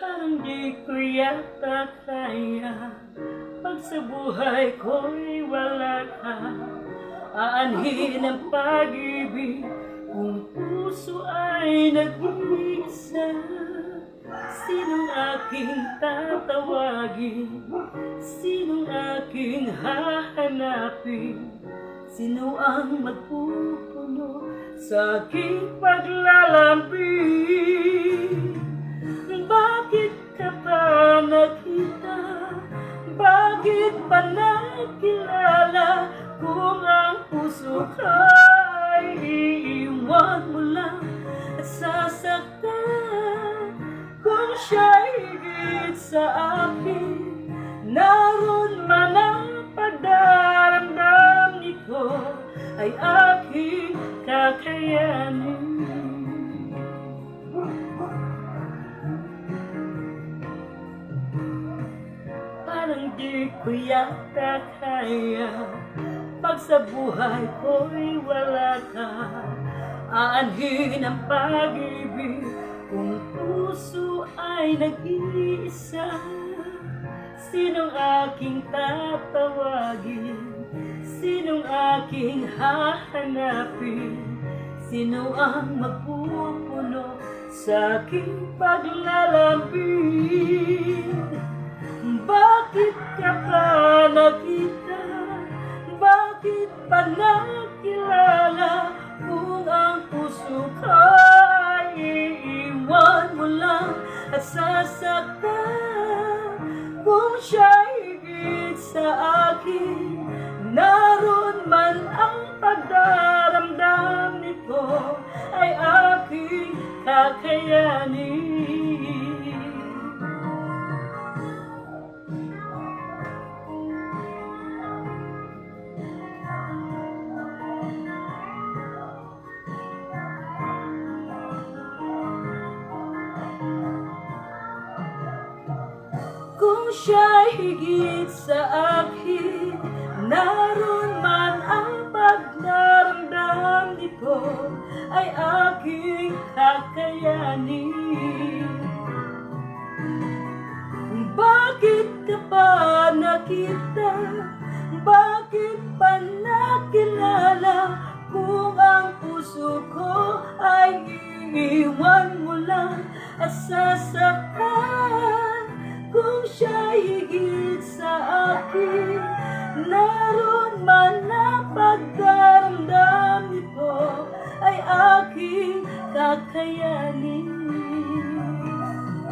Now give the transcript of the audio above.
Parang di ko yata kaya Pag sa buhay ko'y wala ka Aanhin ang pag-ibig Kung puso ay nag-iisa Sinong aking tatawagin? Sinong aking hahanapin? Sino ang magpupuno sa aking paglalambing? Pa nakilala? Kung ang puso ka'y iiwan mo lang at sasaktan Kung siya'y higit sa akin Naroon man ang pagdaramdam nito Ay aking kakayanin di ko kaya Pag sa buhay ko'y wala ka Aanhin ang pag-ibig Kung puso ay nag-iisa Sinong aking tatawagin? Sinong aking hahanapin? Sino ang magpupuno sa aking paglalambing? Bakit lang at sasaktan Kung siya'y higit sa akin. Naroon man ang pagdaramdam nito Ay aking kakayanin Siya'y higit sa akin Naroon man ang pagdaramdam nito Ay aking kakayanin Bakit ka pa nakita? Bakit pa nakilala? Kung ang puso ko ay iiwan mo lang at sasaktan Siya'y higit sa akin. Naroon man ang pagdaramdam nito Ay aking kakayanin